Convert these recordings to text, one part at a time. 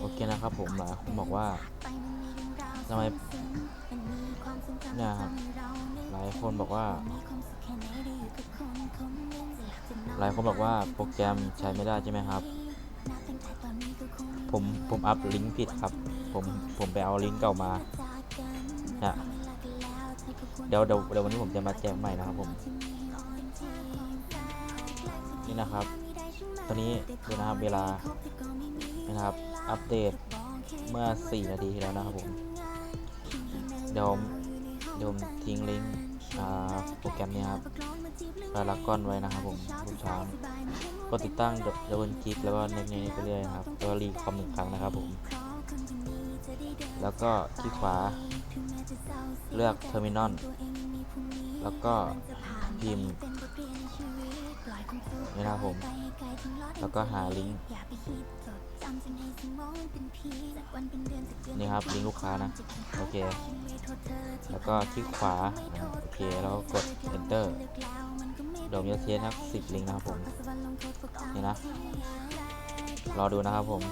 โอเคนะครับผมหลายคนบอกว่าทำไมเนี่ยครับหลายคนบอกว่า หลายคนบอกว่าโปรแกรมใช้ไม่ได้ใช่ไหมครับ ผมผมอัพลิงก์ผิดครับ ผมผมไปเอาลิงก์เก่ามาเนี่ยเดี๋ยวเดี๋ยวเดี๋ยววันนี้ผมจะมาแจ้งใหม่นะครับผม นี่นะครับ ตอนนี้ดูนะครับเวลา นะครับ อัปเดตเมื่อ 4 นาทีที่แล้วนะครับผม เดี๋ยวผมเดี๋ยวผมทิ้งลิงก์โปรแกรมนี้ครับพารากอนไว้นะครับผมทุกเช้ากดติดตั้งเดบิลคลิกแล้วก็เน้นๆไปเรื่อยครับแล้วก็รีคอมหนึ่งครั้งนะครับผม แล้วก็คลิกขวา เลือก Terminal แล้วก็พิมพ์นี่นะครับผม แล้วก็หาลิงก์ นี่ครับลิงก์ลูกค้านะโอเค แล้วก็คลิกขวาอ่าโอเคแล้วก็กด enter เดี๋ยวผมจะเทสนักสิบลิงก์นะครับผมนี่นะรอดูนะครับผม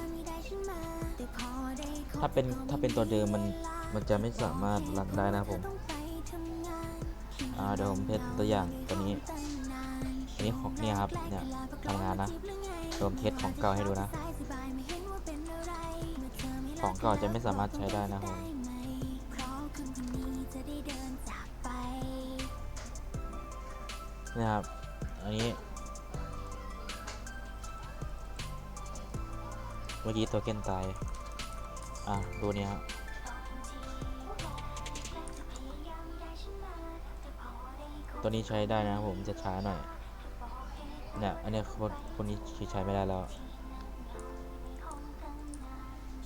ถ้าเป็นถ้าเป็นตัวเดิมมันมันจะไม่สามารถรันได้นะครับผมอ่าเดี๋ยวผมเทสตัวอย่างตัวนี้อันนี้ของเนี่ยครับเนี่ยทำงานนะเดี๋ยวผมเทสของเก่าให้ดูนะ ของเก่าจะไม่สามารถใช้ได้นะครับนะครับ อันนี้ เมื่อกี้ตัวเกนตาย อะ ดูเนี่ยครับตัวนี้ใช้ได้นะผมจะช้าหน่อยเนี่ยอันนี้คนคนนี้ใช้ไม่ได้แล้ว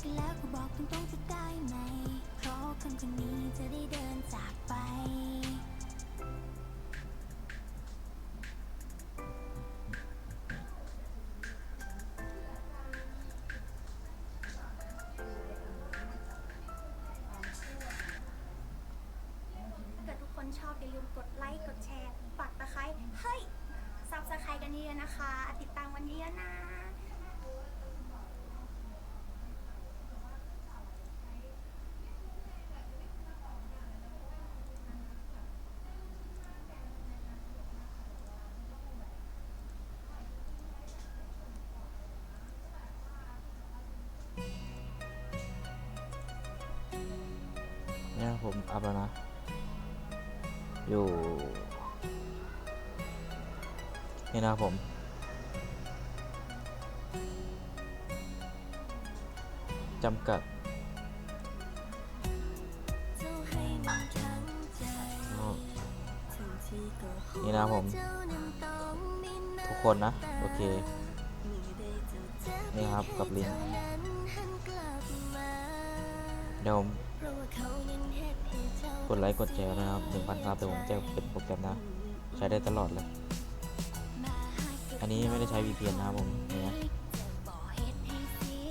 จะแล้วก็บอกตรงๆจะได้ไหม เพราะคนคนนี้จะได้เดินจากไป ถ้าเกิดทุกคนชอบอย่าลืมกดไลค์ กดแชร์ ปักตะไคร้ เฮ้ยซับสไครต์กันเยอะนะคะ ติดตามวันเยอะๆนะ ผมอัพแล้วนะ อยู่ นี่นะครับผม จำกัดอ๋อนี่นะครับผม ทุกคนนะ โอเค นี่ครับกับลิงก์เดี๋ยวผม กดไลค์กดแชร์นะครับหนึ่งพันครับแต่ผมแจะเป็นโปรแกรมนะ ใช้ได้ตลอดเลย อันนี้ไม่ได้ใช้ VPN นะครับผมเนี่ย